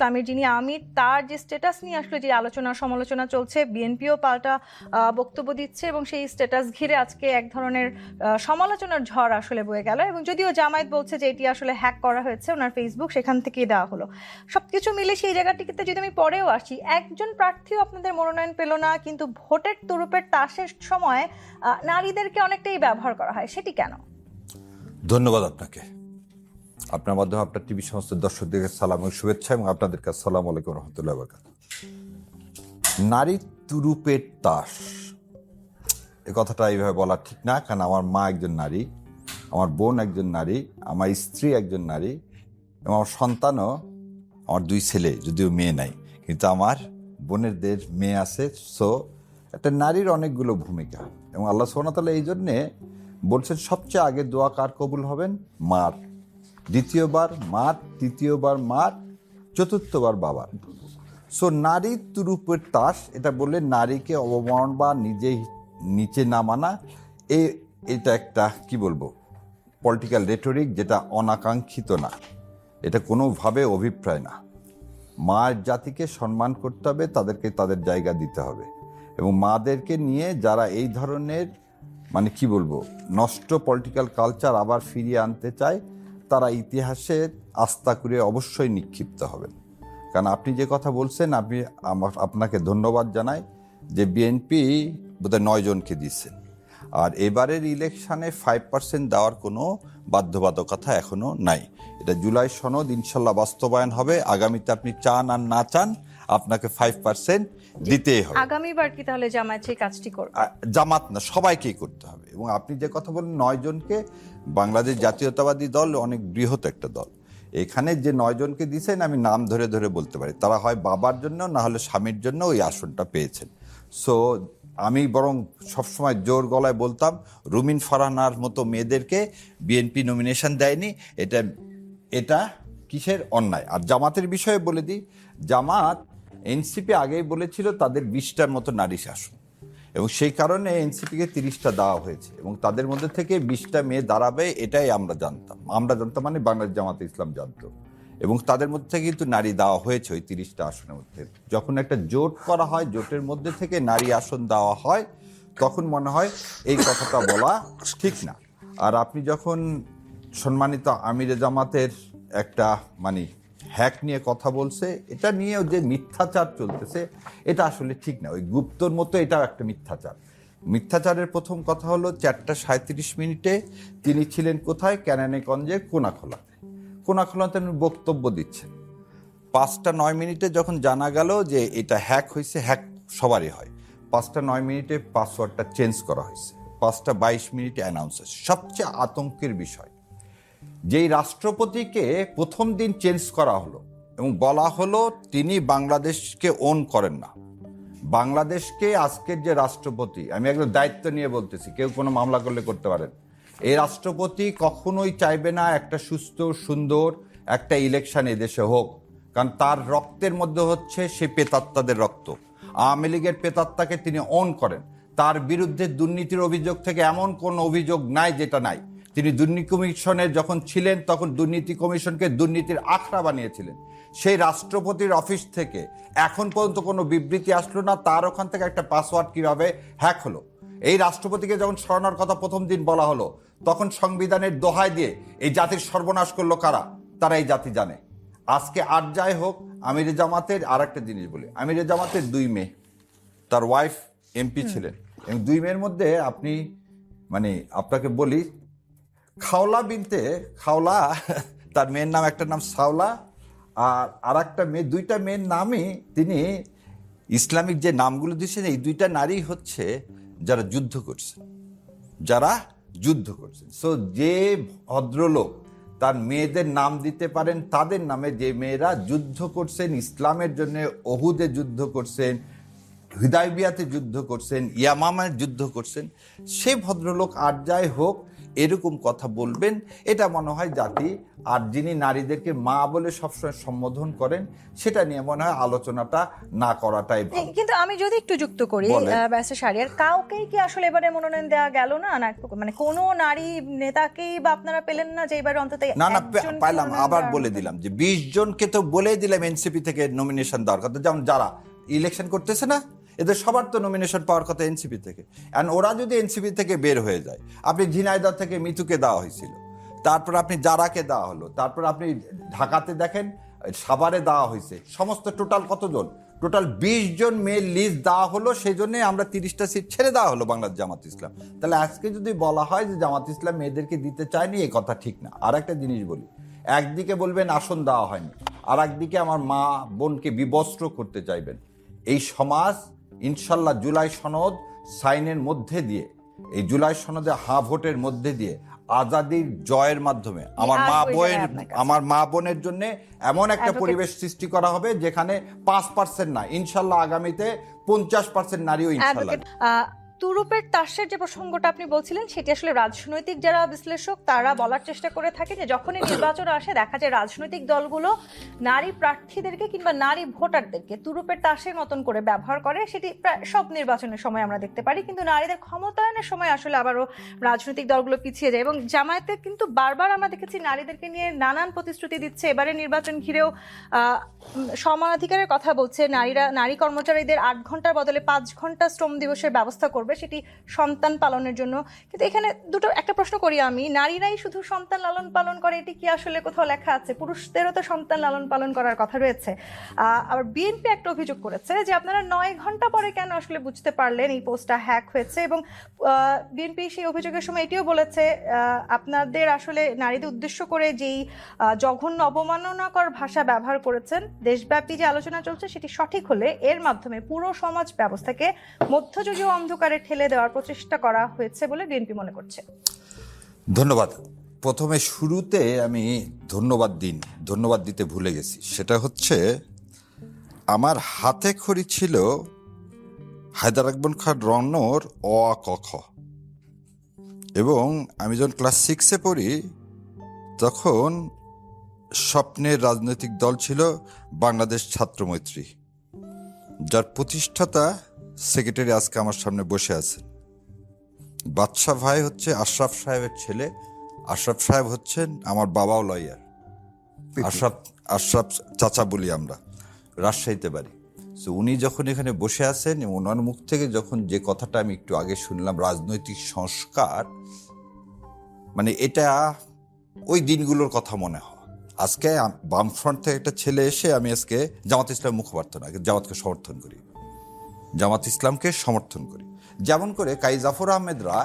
ইসলামের যিনি আমির, তার যে স্ট্যাটাস নিয়ে আসলে যে আলোচনা সমালোচনা চলছে, বিএনপিও পাল্টা বক্তব্য দিচ্ছে এবং সেই স্ট্যাটাস ঘিরে আজকে এক ধরনের সমালোচনার ঝড় আসলে বয়ে গেল এবং যদিও জামায়াত বলছে যে এটি আসলে হ্যাক করা হয়েছে, ওনার ফেসবুক সেখান থেকেই দেওয়া হলো। সবকিছু মিলে সেই জায়গাটিতে যদি আমি পরেও আসি, একজন প্রার্থীও আপনাদের মনোনয়ন পেল না, কিন্তু ভোটের তুরুপের তাসের সময় নারীদেরকে অনেকটাই ব্যবহার করা হয়, সেটি কেন? ধন্যবাদ আপনাকে। আপনার মাধ্যমে আপনার টিভি সমস্ত দর্শকদের সালাম এবং শুভেচ্ছা এবং আপনাদেরকে আসসালাম আলাইকুম রহমতুল্লাহ বরকাত নারী তুরুপের তাস। এ কথাটা এইভাবে বলা ঠিক না, কারণ আমার মা একজন নারী, আমার বোন একজন নারী, আমার স্ত্রী একজন নারী, এবং আমার সন্তানও, আমার দুই ছেলে, যদিও মেয়ে নাই, কিন্তু আমার বোনেরদের মেয়ে আছে সো একটা নারীর অনেকগুলো ভূমিকা। এবং আল্লাহ সোনাতালা এই জন্যে বলছেন, সবচেয়ে আগে দোয়া কার কবুল হবেন? মার। দ্বিতীয়বার মার, তৃতীয়বার মার, চতুর্থবার বাবার। সো নারী তুরুপের তাস, এটা বললে নারীকে অবমান বা নিজে নিচে নামানা, এ, এটা একটা, কি বলব পলিটিক্যাল রেটরিক যেটা অনাকাঙ্ক্ষিত না। এটা কোনোভাবে অভিপ্রায় না। মার জাতিকে সম্মান করতে হবে, তাদেরকে তাদের জায়গা দিতে হবে। এবং মাদেরকে নিয়ে যারা এই ধরনের মানে কি বলব, নষ্ট পলিটিক্যাল কালচার আবার ফিরিয়ে আনতে চায় তারা ইতিহাসে আস্থা করে অবশ্যই নিক্ষিপ্ত হবেন। কারণ আপনি যে কথা বলছেন, আপনি আমার, আপনাকে ধন্যবাদ জানাই যে বিএনপি বোধহয় নয় জনকে দিচ্ছেন আর এবারের ইলেকশানে ফাইভ পার্সেন্ট দেওয়ার কোনো বাধ্যবাধকতা এখনও নাই। এটা জুলাই সনদ ইনশাল্লাহ বাস্তবায়ন হবে। আগামীতে আপনি চান আর না চান আপনাকে ফাইভ পার্সেন্ট দিতেই হবে। আগামীবার কি তাহলে জামায়াত সেই কাজটি করবে? জামাত না সবাইকেই করতে হবে। এবং আপনি যে কথা বলেন নয় জনকে বাংলাদেশ জাতীয়তাবাদী দল অনেক বৃহৎ একটা দল। এখানে যে নয় জনকে দিয়েছেন আমি নাম ধরে ধরে বলতে পারি। তারা হয় বাবার জন্য না হলে স্বামীর জন্য ওই আসনটা পেয়েছেন। সো আমি বরং সবসময় জোর গলায় বলতাম রুমিন ফারহানার মতো মেয়েদেরকে বিএনপি নমিনেশন দেয়নি। এটা এটা কিসের অন্যায়? আর জামাতের বিষয়ে বলে দিই জামাত এনসিপি আগেই বলেছিল তাদের বিশটার মতো নারী শাসন। এবং সেই কারণে এনসিপিকে তিরিশটা দেওয়া হয়েছে। এবং তাদের মধ্যে থেকে বিশটা মেয়ে দাঁড়াবে, এটাই আমরা জানতাম। আমরা জানতাম মানে বাংলাদেশ জামাতে ইসলাম জানতো। এবং তাদের মধ্যে কিন্তু নারী দেওয়া হয়েছে ওই তিরিশটা আসনের মধ্যে। যখন একটা জোট করা হয়, জোটের মধ্যে থেকে নারী আসন দেওয়া হয়, তখন মনে হয় এই কথাটা বলা ঠিক না। আর আপনি যখন সম্মানিত আমিরে জামাতের একটা মানে হ্যাক নিয়ে কথা বলছে, এটা নিয়েও যে মিথ্যাচার চলতেছে, এটা আসলে ঠিক না। ওই গুপ্তর মতো এটাও একটা মিথ্যাচার। মিথ্যাচারের প্রথম কথা হলো চারটা সাঁত্রিশ মিনিটে তিনি ছিলেন কোথায়? ক্যানানিগঞ্জে কোনাখোলাতে। কোনাখোলাতে উনি বক্তব্য দিচ্ছেন। পাঁচটা নয় মিনিটে যখন জানা গেল যে এটা হ্যাক হয়েছে, হ্যাক সবারই হয়। পাঁচটা নয় মিনিটে পাসওয়ার্ডটা চেঞ্জ করা হয়েছে। পাঁচটা বাইশ মিনিটে অ্যানাউন্স হয়েছে। সবচেয়ে আতঙ্কের বিষয় যেই রাষ্ট্রপতিকে প্রথম দিন চেঞ্জ করা হলো এবং বলা হলো তিনি বাংলাদেশকে ওন করেন না। বাংলাদেশকে আজকের যে রাষ্ট্রপতি, আমি একদম দায়িত্ব নিয়ে বলতেছি, কেউ কোনো মামলা করলে করতে পারেন। এই রাষ্ট্রপতি কখনোই চাইবে না একটা সুস্থ, সুন্দর একটা ইলেকশন এদেশে হোক, কারণ তার রক্তের মধ্যে হচ্ছে সে পেতাত্তাদের রক্ত। আওয়ামী লীগের পেতাত্তাকে তিনি অন করেন। তার বিরুদ্ধে দুর্নীতির অভিযোগ থেকে এমন কোন অভিযোগ নাই যেটা নাই। তিনি দুর্নীতি কমিশনে যখন ছিলেন তখন দুর্নীতি কমিশনকে দুর্নীতির আখড়া বানিয়েছিলেন। সেই রাষ্ট্রপতির অফিস থেকে এখন পর্যন্ত কোনো বিবৃতি আসলো না তার ওখান থেকে একটা পাসওয়ার্ড কীভাবে হ্যাক হলো। এই রাষ্ট্রপতিকে যখন সরানোর কথা প্রথম দিন বলা হলো তখন সংবিধানের দোহাই দিয়ে এই জাতির সর্বনাশ করল কারা? তারা এই জাতি জানে। আজকে আর যাই হোক আমিরে জামাতের আর একটা জিনিস বলি। আমিরে জামাতের দুই মেয়ে তার ওয়াইফ এমপি ছিলেন। এবং দুই মেয়ের মধ্যে আপনি মানে আপনাকে বলি খাওলা বিনতে, খাওলা, তার মেয়ের নাম, একটা নাম সাওলা, আর আর একটা মেয়ে, দুইটা মেয়ের নামই তিনি ইসলামিক যে নামগুলো দিয়েছেন, এই দুইটা নারী হচ্ছে যারা যুদ্ধ করছে। যারা যুদ্ধ করছেন সো যে ভদ্রলোক তার মেয়েদের নাম দিতে পারেন, তাদের নামে যে মেয়েরা যুদ্ধ করছেন, ইসলামের জন্য অহুদে যুদ্ধ করছেন, হৃদয়বিয়াতে যুদ্ধ করছেন, ইয়ামামায় যুদ্ধ করছেন, সে ভদ্রলোক আর যাই হোক এরকম কথা বলবেন এটা মনে হয় জাতি আর যিনি নারীদেরকে মা বলে সবসময় সম্বোধন করেন সেটা নিয়ে মনে হয় আলোচনাটা না করাটাই কিন্তু আমি যদি একটু যুক্ত করি। আহ, কাউকেই কি আসলে এবারে মনোনয়ন দেওয়া গেল না? মানে কোনো নারী নেতাকেই বা আপনারা পেলেন না যে এবারে অন্তত না না পাইলাম আবার বলে দিলাম যে বিশ জনকে তো বলেই দিলাম এনসিপি থেকে নমিনেশন দেওয়ার কথা। যেমন যারা ইলেকশন করতেছে না এদের সবার তো নমিনেশন পাওয়ার কথা এনসিপি থেকে। অ্যান্ড ওরা যদি এনসিপি থেকে বের হয়ে যায়, আপনি ঝিনাইদহ থেকে মিতুকে দেওয়া হয়েছিল। তারপর আপনি জারাকে দেওয়া হলো, তারপর আপনি ঢাকাতে দেখেন, সাভারে দেওয়া হয়েছে। সমস্ত টোটাল কতজন? টোটাল বিশ জন মেয়ের লিস্ট দেওয়া হলো, সেই জন্য আমরা তিরিশটা সিট ছেড়ে দেওয়া হলো বাংলার জামাত ইসলাম। তাহলে আজকে যদি বলা হয় যে জামাত ইসলাম মেয়েদেরকে দিতে চায়নি এই কথা ঠিক না। আর একটা জিনিস বলি, একদিকে বলবেন আসন দেওয়া হয়নি আর একদিকে আমার মা বোনকে বিবস্ত্র করতে চাইবেন। এই সমাজ ইনশাল্লাহ জুলাই সনদ সাইনের মধ্যে দিয়ে এই জুলাই সনদে হা ভোটের মধ্যে দিয়ে আজাদির জয়ের মাধ্যমে আমার মা বোনের। আমার মা বোনের জন্য এমন একটা পরিবেশ সৃষ্টি করা হবে যেখানে পাঁচ পার্সেন্ট না ইনশাল্লাহ আগামীতে পঞ্চাশ পার্সেন্ট নারীও ইনশাল্লাহ তুরুপের তাসের যে প্রসঙ্গটা আপনি বলছিলেন, সেটি আসলে রাজনৈতিক যারা বিশ্লেষক, তারা বলার চেষ্টা করে থাকে যে যখনই নির্বাচন আসে, দেখা যায় রাজনৈতিক দলগুলো নারী প্রার্থীদেরকে কিংবা নারী ভোটারদেরকে তুরুপের তাসের মতন করে ব্যবহার করে। সেটি প্রায় সব নির্বাচনের সময় আমরা দেখতে পারি, কিন্তু নারীদের ক্ষমতায়নের সময় আসলে আবারও রাজনৈতিক দলগুলো পিছিয়ে যায় এবং জামায়াতে কিন্তু বারবার আমরা দেখেছি নারীদেরকে নিয়ে নানান প্রতিশ্রুতি দিচ্ছে। এবারে নির্বাচন ঘিরেও সমানাধিকারের কথা বলছে। নারীরা, নারী কর্মচারীদের আট ঘণ্টার বদলে পাঁচ ঘণ্টা শ্রম দিবসের ব্যবস্থা করবে। সেটি সন্তান পালনের জন্য। কিন্তু এখানে দুটো, একটা প্রশ্ন করি আমি, নারীরাই শুধু সন্তান লালন পালন করে, এটি কি আসলে কোথাও লেখা আছে? পুরুষদেরও তো সন্তান লালন পালন করার কথা রয়েছে। আবার বিএনপি একটা অভিযোগ করেছে যে আপনারা নয় ঘণ্টা পরে কেন আসলে বুঝতে পারলেন এই পোস্টটা হ্যাক হয়েছে এবং বিএনপি সেই অভিযোগের সময় এটিও বলেছে আপনাদের আসলে নারীদের উদ্দেশ্য করে যেই জঘন্য অবমাননাকর ভাষা ব্যবহার করেছেন, দেশব্যাপী যে আলোচনা চলছে সেটি সঠিক হলে এর মাধ্যমে পুরো সমাজ ব্যবস্থাকে মধ্যযুগীয় অন্ধকারে ঠেলে দেওয়ার প্রচেষ্টা করা হয়েছে বলে বিএনপি মনে করছে। ধন্যবাদ। প্রথমে শুরুতে আমি ধন্যবাদ দিন, ধন্যবাদ দিতে ভুলে গেছি। সেটা হচ্ছে, আমার হাতে খড়ি ছিল হায়দার আকবর খান রনর অ, ক, খ। এবং আমি যখন ক্লাস সিক্সে পড়ি, তখন স্বপ্নের রাজনৈতিক দল ছিল বাংলাদেশ ছাত্র মৈত্রী, যার প্রতিষ্ঠাতা সেক্রেটারি আজকে আমার সামনে বসে আছেন। বাদশাহ ভাই হচ্ছে আশরাফ সাহেবের ছেলে। আশরাফ সাহেব হচ্ছেন আমার বাবাও লয়ার আশরাফ আশরাফ চাচা বলি আমরা রাজশাহীতে বাড়ি। তো উনি যখন এখানে বসে আছেন এবং ওনার মুখ থেকে যখন যে কথাটা আমি একটু আগে শুনলাম রাজনৈতিক সংস্কার মানে এটা ওই দিনগুলোর কথা মনে হয়। আজকে বামফ্রন্ট থেকে একটা ছেলে এসে আমি আজকে জামাত ইসলাম মুখপাত্র না জামাতকে সমর্থন করি। জামাত ইসলামকে সমর্থন করি। যেমন করে কাই জাফর আহমেদরা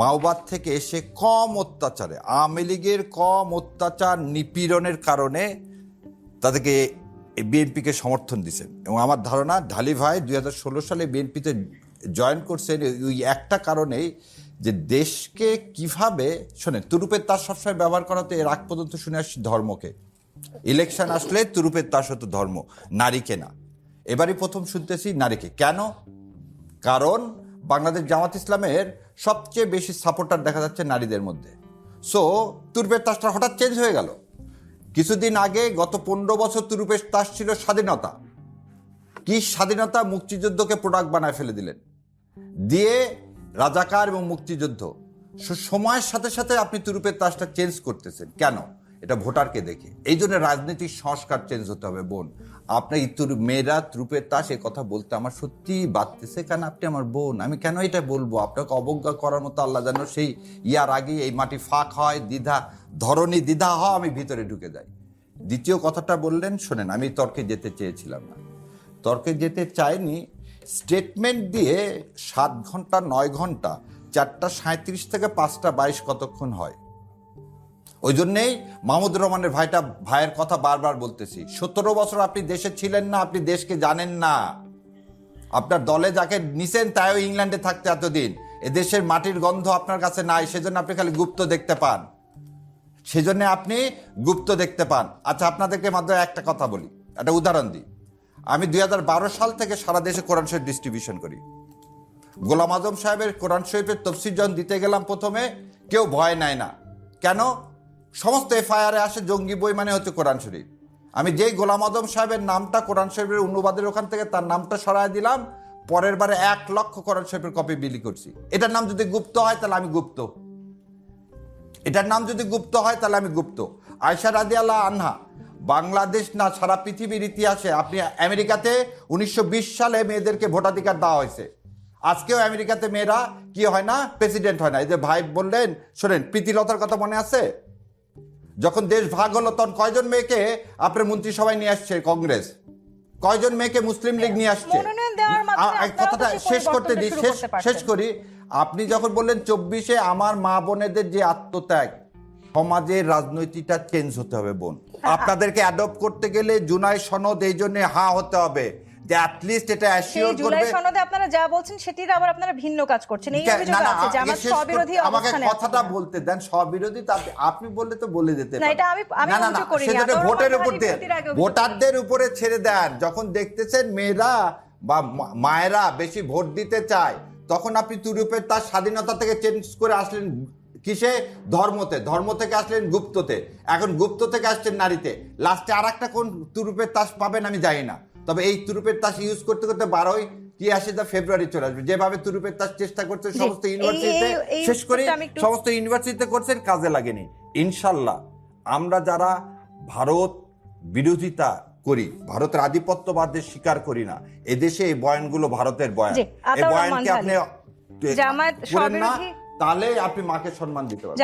মাওবাদ থেকে এসে কম অত্যাচারে, আওয়ামী লীগের কম অত্যাচার নিপীড়নের কারণে তাদেরকে বিএনপিকে সমর্থন দিচ্ছেন এবং আমার ধারণা ঢালি ভাই দুই হাজার ষোলো সালে বিএনপিতে জয়েন করছেন ওই একটা কারণেই যে দেশকে কীভাবে, শোনেন, তুরুপের তার সবসময় ব্যবহার করা করাতে এর আগ পর্যন্ত শুনে আসছি ধর্মকে। ইলেকশন আসলে তুরুপের তাস হতো ধর্ম, নারীকে না। এবারই প্রথম শুনতেছি নারীকে। কেন? কারণ বাংলাদেশ জামাত ইসলামের সবচেয়ে বেশি সাপোর্টার দেখা যাচ্ছে নারীদের মধ্যে। সো তুরুপের তাসটা হঠাৎ চেঞ্জ হয়ে গেল। কিছুদিন আগে গত পনেরো বছর তুরুপের তাস ছিল স্বাধীনতা। কি স্বাধীনতা? মুক্তিযুদ্ধকে প্রোডাক্ট বানায় ফেলে দিলেন। দিয়ে রাজাকার এবং মুক্তিযুদ্ধ। সময়ের সাথে সাথে আপনি তুরুপের তাসটা চেঞ্জ করতেছেন। কেন? এটা ভোটারকে দেখে। এই জন্য রাজনৈতিক সংস্কার চেঞ্জ হতে হবে বোন। আপনার ইতুর মেয়েরা ত্রুপের তাস এ কথা বলতে আমার সত্যি বাড়তেছে কেন আপনি আমার বোন। আমি কেন এটা বলব? আপনাকে অবজ্ঞা করার মতো আল্লাহ যেন সেই ইয়ার আগে এই মাটি ফাঁক হয়, দ্বিধা ধরনী দ্বিধা হয় আমি ভিতরে ঢুকে যাই। দ্বিতীয় কথাটা বললেন, শোনেন, আমি তর্কে যেতে চেয়েছিলাম না। তর্কে যেতে চাইনি স্টেটমেন্ট দিয়ে সাত ঘণ্টা, নয় ঘণ্টা, চারটা সাঁত্রিশ থেকে পাঁচটা বাইশ কতক্ষণ হয়? ওই জন্যেই মাহমুদুর রহমানের ভাইটা, ভাইয়ের কথা বারবার বলতেছি। সতেরো বছর আপনি দেশে ছিলেন না, আপনি দেশকে জানেন না। আপনার দলে যাকে নিছেন, তাইও ইংল্যান্ডে থাকতে এতদিন। এদেশের মাটির গন্ধ আপনার কাছে নাই, সেজন্য আপনি খালি গুপ্ত দেখতে পান। সেজন্য আপনি গুপ্ত দেখতে পান। আচ্ছা আপনাদেরকে মাধ্যমে একটা কথা বলি, একটা উদাহরণ দিই। আমি দুই হাজার বারো সাল থেকে সারা দেশে কোরআন শরীফ ডিস্ট্রিবিউশন করি। গোলাম আজম সাহেবের কোরআন শরীফের তফসির জন দিতে গেলাম প্রথমে, কেউ ভয় নেয় না। কেন? সমস্ত এফআইআরে আসে জঙ্গি বই মানে হচ্ছে কোরআন শরীফ। আমি যেই গোলাম আদম সাহেবের নামটা কোরআন শরীফের অনুবাদের ওখান থেকে তার নামটা সরায় দিলাম, পরের বারে এক লক্ষ কোরআন শরীফের কপি বিলি করছি। এটার নাম যদি গুপ্ত হয় তাহলে আমি গুপ্ত। এটার নাম যদি গুপ্ত হয় তাহলে আমি গুপ্ত। আয়সা রাজি আল্লাহ আনহা, বাংলাদেশ না সারা পৃথিবীর ইতিহাসে আপনি আমেরিকাতে উনিশশো বিশ সালে মেয়েদেরকে ভোটাধিকার দেওয়া হয়েছে। আজকেও আমেরিকাতে মেয়েরা কি হয় না, প্রেসিডেন্ট হয় না। এই যে ভাই বললেন, শোনেন, প্রীতিলতার কথা মনে আছে? যখন দেশ ভাগ হলো তখন কয়জন মেয়েকে আপনার মন্ত্রিসভায় নিয়ে আসছে কংগ্রেস? কয়জন মেয়েকে মুসলিম লীগ নিয়ে আসছে? কথাটা শেষ করতে দিই শেষ শেষ করি। আপনি যখন বললেন চব্বিশে আমার মা বোনেদের যে আত্মত্যাগ সমাজের রাজনৈতিকটা চেঞ্জ হতে হবে বোন। আপনাদেরকে অ্যাডপ্ট করতে গেলে জুনাই সনদ এই জন্য হা হতে হবে। যে অ্যাটলিস্ট এটা সেই অ্যাসিওর জুলাই সনদে আপনারা যা বলছেন সেটির আবার আপনারা ভিন্ন কাজ করছেন। এই অভিযোগ আছে যে আমার স্ববিরোধী আমাকে কথাটা বলতে দেন স্ববিরোধী তা আপনি- বললে তো বলে দিতে না, এটা আমি- আমি না, না, সেটা ভোটের উপর দিয়ে ভোটারদের উপরে ছেড়ে দেন। যখন দেখতেছেন মেয়েরা বা মায়েরা বেশি ভোট দিতে চায় তখন আপনি তুরুপের তার স্বাধীনতা থেকে চেঞ্জ করে আসলেন কিসে? ধর্মতে। ধর্ম থেকে আসলেন গুপ্ততে। এখন গুপ্ত থেকে আসছেন নারীতে। লাস্টে আর একটা কোন তুরুপের তাস পাবেন আমি জানি না। তবে এই তুরুপের তাস ইউজ করতে করতে বারোই কি আসে তা ফেব্রুয়ারি চলে আসবে। যেভাবে তুরুপের তাস চেষ্টা করছে সমস্ত ইউনিভার্সিটিতে শেষ করি সমস্ত ইউনিভার্সিটিতে করছেন কাজে লাগেনি। ইনশাল্লাহ আমরা যারা ভারত বিরোধিতা করি ভারতের আধিপত্যবাদের স্বীকার করি না এদেশে এই বয়ানগুলো ভারতের বয়ান। এই বয়ানকে আপনি না তাহলে আপনি মাকে সম্মান দিতে পারবেন।